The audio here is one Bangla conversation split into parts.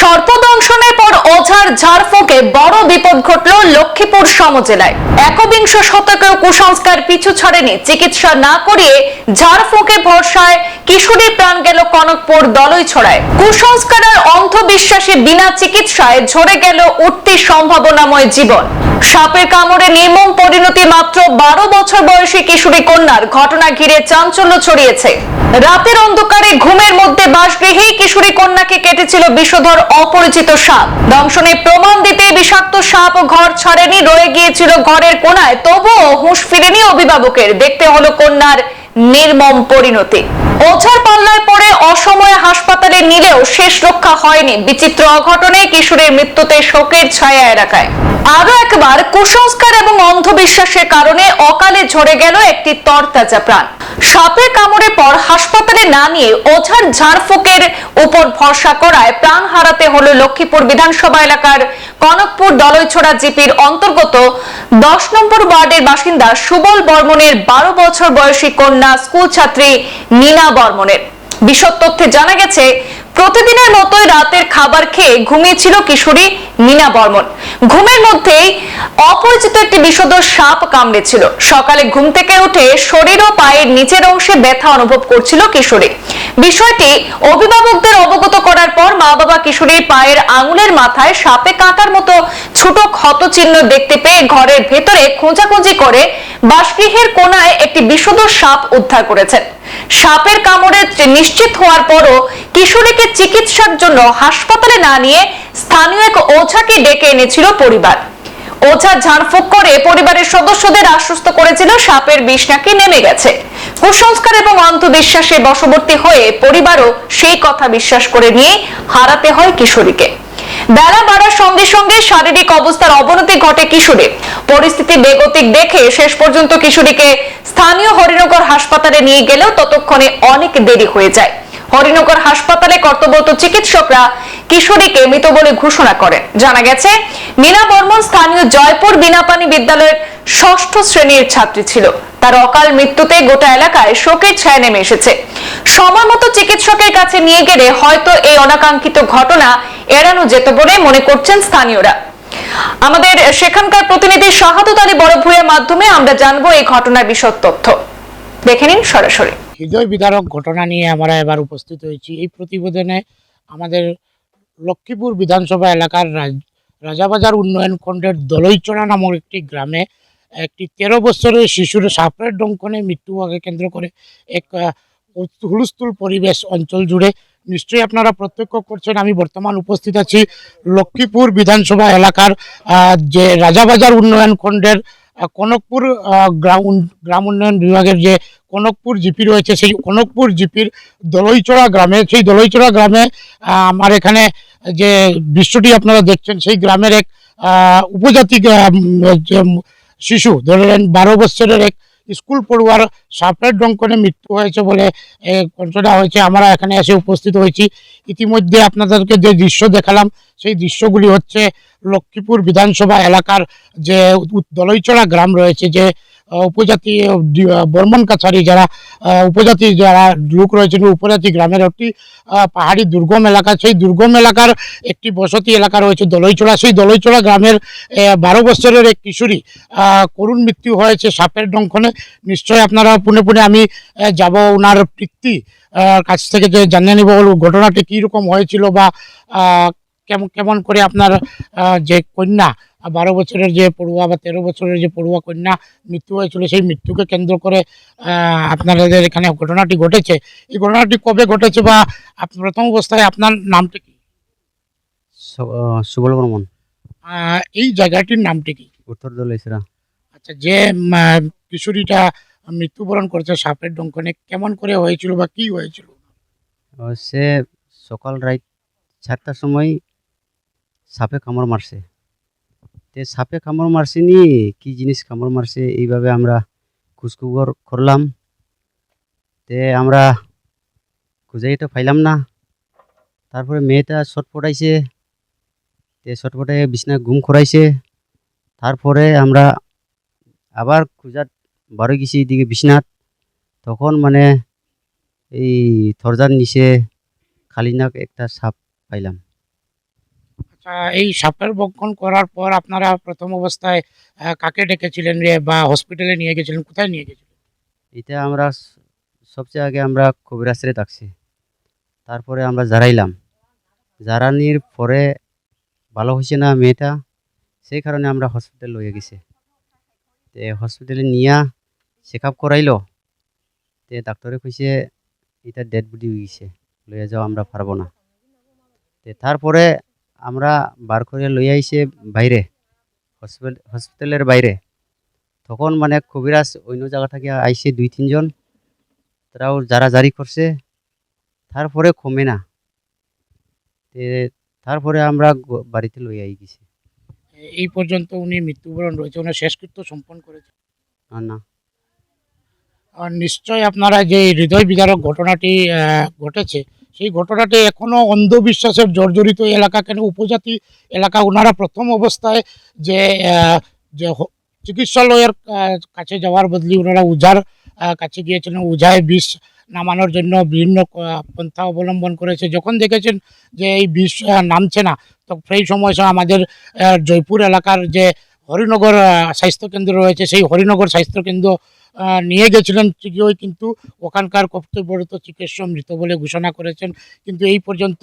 সর্পদংশনের পর ওঝার ঝাড়ফুঁকে বড় বিপদ ঘটল লক্ষ্মীপুর সমজেলায়। একবিংশ শতকেও কুসংস্কার পিছু ছাড়েনি। চিকিৎসা না করিয়ে ঝাড়ফুঁকে ভরসায় কিশোরীর প্রাণ গেল কনকপুর দলই ছড়ায়। কুসংস্কার আর অন্ধবিশ্বাসে বিনা চিকিৎসায় ঝরে গেল উঠতি সম্ভাবনাময় জীবন। সাপের কামড়ে নির্মম পরিণতি মাত্র বারো বছর বয়সী কিশোরী কন্যার ঘটনা ঘিরে চাঞ্চল্য ছড়িয়েছে। রাতের অন্ধকারে ঘুমের মধ্যে বাসগৃহেই কিশোরী কন্যাকে কেটেছিল বিষধর অপরিচিত সাপ। দংশনে প্রমাণ দিতে বিষাক্ত সাপ ঘর ছাড়েনি, রয়ে গিয়েছিল ঘরের কোনায় তবুও হুঁশ ফিরেনি অভিভাবকের। দেখতে হলো কন্যার নির্মম পরিণতি। ওঝার পাল্লায় পড়ে অসময়ে হাসপাতালে নিলেও শেষ রক্ষা হয়নি। বিচিত্র অঘটনে কিশোরের মৃত্যুতে শোকের ছায়া এলাকায়। আরও একবার কুসংস্কার এবং অন্ধবিশ্বাসের কারণে অকালে ঝরে গেল একটি তরতাজা প্রাণ। সাপের কামড়ে পর হাসপাতালে না নিয়ে ওঝার ঝাড়ফুকের উপর ভরসা করায় প্রাণ হারাতে হলো লক্ষ্মীপুর বিধানসভা এলাকার কনকপুর দলইছড়া জিপির অন্তর্গত দশ নম্বর ওয়ার্ডের বাসিন্দা সুবল বর্মনের বারো বছর বয়সী কন্যা স্কুল ছাত্রী নীনা বর্মনের। বিশদ তথ্যে জানা গেছে প্রতিদিনের মতোই রাতের খাবার খেয়ে ঘুমিয়েছিল কিশোরী নীনা বর্মন। ঘুমের মধ্যেই অপরিচিত একটি বিষধর সাপ কামড়েছিল। সকালে ঘুম থেকে উঠে শরীর ও পায়ের নিচের অংশে ব্যথা অনুভব করছিল কিশোরী। বিষয়টি অভিভাবকদের অবগত করার পর মা বাবা কিশোরীর পায়ের আঙুলের মাথায় সাপে কাটার মতো ছোট ক্ষত চিহ্ন দেখতে পেয়ে ঘরের ভেতরে খোঁজাখুঁজি করে বাসগৃহের কোনায় একটি বিষধর সাপ উদ্ধার করেছেন। সাপের কামড়ে নিশ্চিত হওয়ার পরও কিশোরীকে চিকিৎসার জন্য হাসপাতালে না নিয়ে স্থানীয় এক ওঝাকে ডেকে এনেছিল পরিবার। ওঝা ঝাড়ফুঁক করে পরিবারের সদস্যদের আশ্বস্ত করেছিল সাপের বিষ নাকি নেমে গেছে। কুসংস্কার এবং অন্ধবিশ্বাসে বশবর্তী হয়ে পরিবারও সেই কথা বিশ্বাস করে নিয়ে হারাতে হয় কিশোরীকে। বেলা বাড়ার সঙ্গে সঙ্গে শারীরিক অবস্থার অবনতি ঘটে কিশোরীর। পরিস্থিতি বেগতিক দেখে শেষ পর্যন্ত কিশোরীকে স্থানীয় হরিনগর হাসপাতালে নিয়ে গেলেও ততক্ষণে অনেক দেরি হয়ে যায়। হরিনগর হাসপাতালে কর্তব্যরত চিকিৎসকরা কিশোরীকে মৃত বলে ঘোষণা করেন। জানা গেছে, মীনা বর্মন স্থানীয় জয়পুর বিনাপানি বিদ্যালয়ের ষষ্ঠ শ্রেণির ছাত্রী ছিল। তার অকাল মৃত্যুতে গোটা এলাকায় শোকের ছায়া নেমে এসেছে। সময় মতো চিকিৎসকের কাছে নিয়ে গেলে হয়তো এই অনাকাঙ্ক্ষিত ঘটনা এড়ানো যেত বলে মনে করছেন স্থানীয়রা। আমাদের সেখানকার প্রতিনিধি শাহাদত আলী বড় ভূয়ের মাধ্যমে আমরা জানব এই ঘটনার বিশদ তথ্য। দেখে নিন সরাসরি। হৃদয় বিদারক ঘটনা নিয়ে আমরা এবার উপস্থিত হয়েছি। এই প্রতিবেদনে আমাদের লক্ষ্মীপুর বিধানসভা এলাকার রাজাবাজার উন্নয়ন খণ্ডের দলইচড়া নামক একটি গ্রামে একটি তেরো বছরের শিশুর সাপের ডঙ্কনে মৃত্যু হওয়াকে কেন্দ্র করে এক হুলস্থুল পরিবেশ অঞ্চল জুড়ে। নিশ্চয়ই আপনারা প্রত্যক্ষ করছেন, আমি বর্তমান উপস্থিত আছি লক্ষ্মীপুর বিধানসভা এলাকার যে রাজাবাজার উন্নয়ন খণ্ডের কনকপুর গ্রাম গ্রাম উন্নয়ন বিভাগের যে কনকপুর জিপি রয়েছে, সেই কনকপুর জিপির দলইচড়া গ্রামে, সেই দলইচড়া গ্রামে আমার এখানে যে দৃশ্যটি আপনারা দেখছেন, সেই গ্রামের এক উপজাতি শিশু, ধরেন বারো বছরের এক স্কুল পড়ুয়ার সাপের ডঙ্কনে মৃত্যু হয়েছে বলে ঘটনা হয়েছে। আমরা এখানে এসে উপস্থিত হয়েছি। ইতিমধ্যে আপনাদেরকে যে দৃশ্য দেখালাম, সেই দৃশ্যগুলি হচ্ছে লক্ষ্মীপুর বিধানসভা এলাকার যে দলৈচড়া গ্রাম রয়েছে, যে উপজাতি বর্মন কাছারি যারা উপজাতি যারা লোক রয়েছেন উপজাতি গ্রামের একটি পাহাড়ি দুর্গম এলাকা। সেই দুর্গম এলাকার একটি বসতি এলাকা রয়েছে দলইচড়া সেই দলইচড়া গ্রামের বারো বছরের এক কিশোরী করুণ মৃত্যু হয়েছে সাপের ডঙ্কনে। নিশ্চয়ই আপনারা পুনে পুনে আমি যাব ওনার পিতৃ কাছ থেকে যে জানিয়ে নিব, ঘটনাটি কীরকম হয়েছিল বা কেমন কেমন করে আপনার যে কন্যা বারো বছরের যে পড়ুয়া বা তেরো বছরের যে পড়ুয়া কন্যা মৃত্যু হয়েছিল সেই মৃত্যুকে কেন্দ্র করে আপনাদের এখানে ঘটনাটি ঘটেছে। এই ঘটনাটি কবে ঘটেছে বা প্রথম অবস্থায় আপনার নামটি কি? স- আহ, সুবল বর্মন। এই জায়গাটির নামটি কি? উত্তর আচ্ছা যে কিশোরীটা মৃত্যুবরণ করেছে সাপের ডঙ্কনে কেমন করে হয়েছিল বা কি হয়েছিল? সে সকাল রাত সাতটার সময় সাপে কামড় মারছে। তে সাপে কামড় মারছে নি, কি জিনিস কামড় মারছে, এইভাবে আমরা খোঁজখবর করলাম। তে আমরা খুঁজেই তো পাইলাম না। তারপরে মেয়েটা ছটফটাইছে তে ছটফটাই বিছনায় ঘুম করাইছে তারপরে আমরা আবার খোঁজার বারো গেছি এদিকে বিছনাথ তখন মানে এই থরজার নিচে খালি নাক একটা সাপ পাইলাম। এই সাপের বক্ষণ করার পর আপনারা প্রথম অবস্থায় কাকে ডেকেছিলেন রে বা হসপিটালে নিয়ে গেছিলেন, কোথায় নিয়ে গেছিলেন? এটা আমরা সবচেয়ে আগে আমরা কবিরাজরে ডাকছি তারপরে আমরা জারাইলাম। জারানির পরে ভালো হয়েছে না মেয়েটা? সেই কারণে আমরা হসপিটাল লইয়া গেছি। তে হসপিটালে নিয়া চেক আপ করাইলো। তে ডাক্তারে কইছে, এটা ডেড বডি হয়ে গেছে। লইয়া যাও, আমরা পারব না। তে তারপরে আমরা বার করে লইয়া আইছে বাইরে হসপিটাল হসপিটালের বাইরে। তখন মানে কবিরাজ অন্য জায়গা থেকে আইসে দুই তিনজন। তারাও যারা জারি করছে তারপরে কমে না। তে তারপরে আমরা বাড়িতে লই আই গেছি। এই পর্যন্ত উনি মৃত্যুবরণ রয়েছে ওনার শেষকৃত্য সম্পন্ন করেছে না। আর নিশ্চয় আপনারা যে হৃদয় বিদারক ঘটনাটি ঘটেছে সেই ঘটনাটি এখনও অন্ধবিশ্বাসের জর্জরিত এলাকা কেন উপজাতি এলাকা, ওনারা প্রথম অবস্থায় যে যে চিকিৎসালয়ের কাছে যাওয়ার বদলি ওনারা উজার কাছে গিয়েছিলেন। উজায় বিষ নামানোর জন্য বিভিন্ন পন্থা অবলম্বন করেছে। যখন দেখেছেন যে এই বিষ নামছে না, তো সেই সময় আমাদের জয়পুর এলাকার যে হরিনগর স্বাস্থ্যকেন্দ্র রয়েছে, সেই হরিনগর স্বাস্থ্যকেন্দ্র নিয়ে গেছিলেন ঠিকই, কিন্তু ওখানকার কর্তব্যরত চিকিৎসক মৃত বলে ঘোষণা করেছেন। কিন্তু এই পর্যন্ত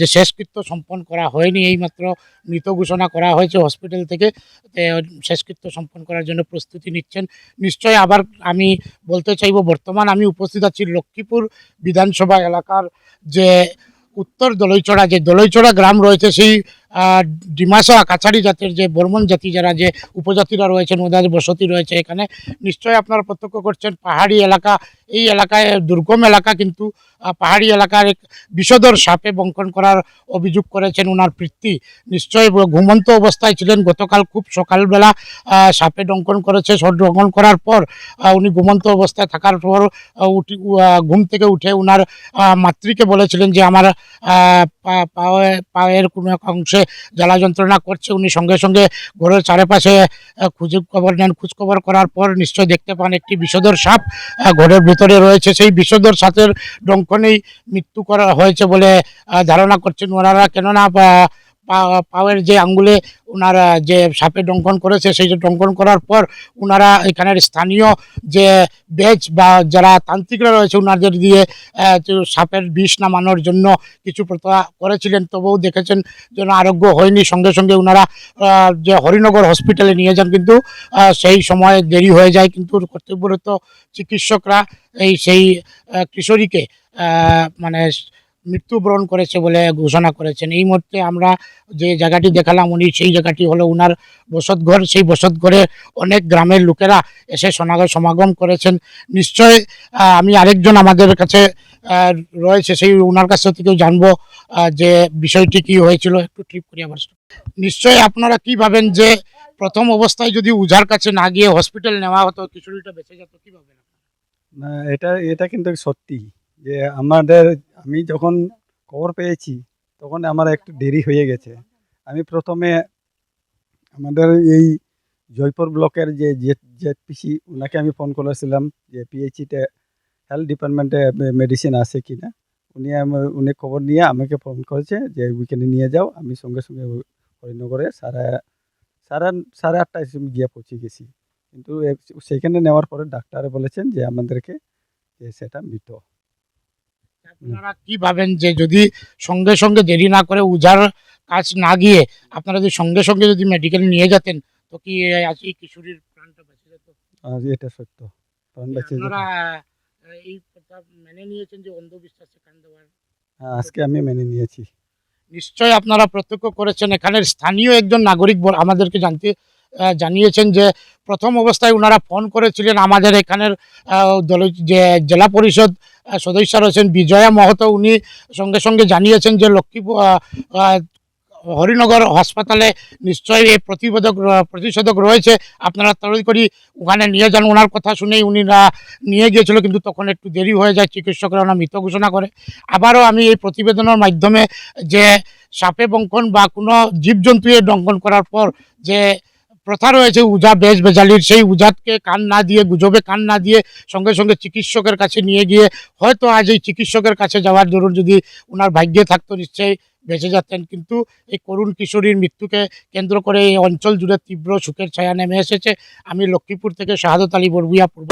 যে শেষকৃত্য সম্পন্ন করা হয়নি, এইমাত্র মৃত ঘোষণা করা হয়েছে হসপিটাল থেকে শেষকৃত্য সম্পন্ন করার জন্য প্রস্তুতি নিচ্ছেন। নিশ্চয় আবার আমি বলতে চাইব, বর্তমান আমি উপস্থিত আছি লক্ষ্মীপুর বিধানসভা এলাকার যে উত্তর দলৈচড়া যে দলৈচড়া গ্রাম রয়েছে, সেই ডিমাসা কাছাড়ি জাতের যে বর্মন জাতি যারা, যে উপজাতিরা রয়েছেন ওদের বসতি রয়েছে এখানে, নিশ্চয়ই আপনারা প্রত্যক্ষ করছেন, পাহাড়ি এলাকা, এই এলাকায়, দুর্গম এলাকা কিন্তু পাহাড়ি এলাকার এক বিষধর সাপে বঙ্কন করার অভিযোগ করেছেন ওনার পৃথ্বী নিশ্চয়ই ঘুমন্ত অবস্থায় ছিলেন। গতকাল খুব সকালবেলা সাপে দঙ্কন করেছে। সব দঙ্কন করার পর উনি ঘুমন্ত অবস্থায় থাকার পর উঠি ঘুম থেকে উঠে ওনার মাতৃকে বলেছিলেন যে আমার পায়ে- পায়ের কোনো এক অংশে জ্বালা যন্ত্রণা করছে, উনি সঙ্গে সঙ্গে ঘরের চারপাশে খুঁজ খবর নেন। খোঁজখবর করার পর নিশ্চয় দেখতে পান একটি বিষধর সাপ ঘরের ভিতরে রয়েছে। সেই বিষধর সাপের ডঙ্কনেই মৃত্যু করা হয়েছে বলে ধারণা করছেন ওনারা। কেননা পা- পা- যে আঙ্গুলে ওনারা যে সাপে ডঙ্কন করেছে, সেই যে ডঙ্কন করার পর ওনারা এখানের স্থানীয় যে বেজ বা যারা তান্ত্রিকরা রয়েছে ওনাদের দিয়ে সাপের বিষ নামানোর জন্য কিছু প্রথা করেছিলেন। তবুও দেখেছেন যেন আরোগ্য হয়নি। সঙ্গে সঙ্গে ওনারা যে হরিনগর হসপিটালে নিয়ে যান কিন্তু সেই সময় দেরি হয়ে যায় কিন্তু কর্তব্যরত চিকিৎসকরা এই সেই কিশোরীকে মানে মৃত্যুবরণ করেছে বলে ঘোষণা করেছেন। এই মুহূর্তে আমরা যে জায়গাটি দেখালাম, উনি সেই জায়গাটি হলো উনার বসতঘর। সেই বসতঘরে অনেক গ্রামের লোকেরা এসে সমাগম সমাগম করেছেন। নিশ্চয় আমি আরেকজন আমাদের কাছে রয়েছে, সেই ওনার কাছ থেকেও জানব যে বিষয়টি কি হয়েছিল। একটু ট্রিপ করি আবার। নিশ্চয়ই আপনারা কি ভাবেন যে প্রথম অবস্থায় যদি উজার কাছে না গিয়ে হসপিটাল নেওয়া হতো, কিশোরীটা বেঁচে যেত, কি ভাবেন না, এটা এটা কিন্তু সত্যি। যে আমাদের, আমি যখন খবর পেয়েছি, তখন আমার একটু দেরি হয়ে গেছে। আমি প্রথমে আমাদের এই জয়পুর ব্লকের যে জেড পিসি ওনাকে আমি ফোন করেছিলাম যে পিএইচিতে হেলথ ডিপার্টমেন্টে মেডিসিন আছে কি না উনি উনি খবর নিয়ে আমাকে ফোন করেছে যে উইকেন্ডে নিয়ে যাও, আমি সঙ্গে সঙ্গে হরিনগরে সাড়ে সাড়ে সাড়ে আটটায় গিয়ে পৌঁছে গেছি। কিন্তু সেখানে নেওয়ার পরে ডাক্তার বলেছেন যে আমাদেরকে যে সেটা মৃত। আপনারা কি ভাবেন যে যদি সঙ্গে সঙ্গে দেরি না করে উজার কাজ না গিয়ে আপনারা যদি সঙ্গে সঙ্গে যদি মেডিকেল নিয়ে যেতেন তো কি আজ এই কিশোরীর প্রাণটা বেঁচে যেত আর এটা সত্য। প্রাণ বেঁচে যেত। আপনারা এই কথা মেনে নিয়েছেন যে অন্ধবিশ্বাসে কান দেওয়ার? হ্যাঁ, আজকে আমি মেনে নিয়েছি। নিশ্চয় আপনারা প্রত্যক্ষ করেছেন এখানের স্থানীয় একজন নাগরিক বল- আমাদেরকে জানতে জানিয়েছেন যে প্রথম অবস্থায় ওনারা ফোন করেছিলেন আমাদের এখানের দল, যে জেলা পরিষদ সদস্য রয়েছেন বিজয়া মহতো। উনি সঙ্গে সঙ্গে জানিয়েছেন যে লক্ষ্মীপুর হরিনগর হাসপাতালে নিশ্চয়ই এই প্রতিবেদক প্রতিষেধক রয়েছে। আপনারা তাড়াতাড়ি করে ওখানে নিয়ে যান। ওনার কথা শুনেই উনি নিয়ে গিয়েছিল, কিন্তু তখন একটু দেরি হয়ে যায়। চিকিৎসকরা ওনার মৃত ঘোষণা করে। আবারও আমি এই প্রতিবেদনের মাধ্যমে যে সাপে বঙ্কন বা কোনো জীবজন্তু এ করার পর যে প্রথা রয়েছে উজা বেশ বেজালির সেই উজাতকে কান না দিয়ে, গুজবে কান না দিয়ে, সঙ্গে সঙ্গে চিকিৎসকের কাছে নিয়ে গিয়ে হয়তো আজ এই চিকিৎসকের কাছে যাওয়ার জরুর যদি ওনার ভাগ্যে থাকতো, নিশ্চয়ই বেঁচে যাচ্ছেন কিন্তু এই করুণ কিশোরীর মৃত্যুকে কেন্দ্র করে এই অঞ্চল জুড়ে তীব্র সুখের ছায়া নেমে এসেছে। আমি লক্ষ্মীপুর থেকে শাহাদত আলী বরগুয়া পূর্ব।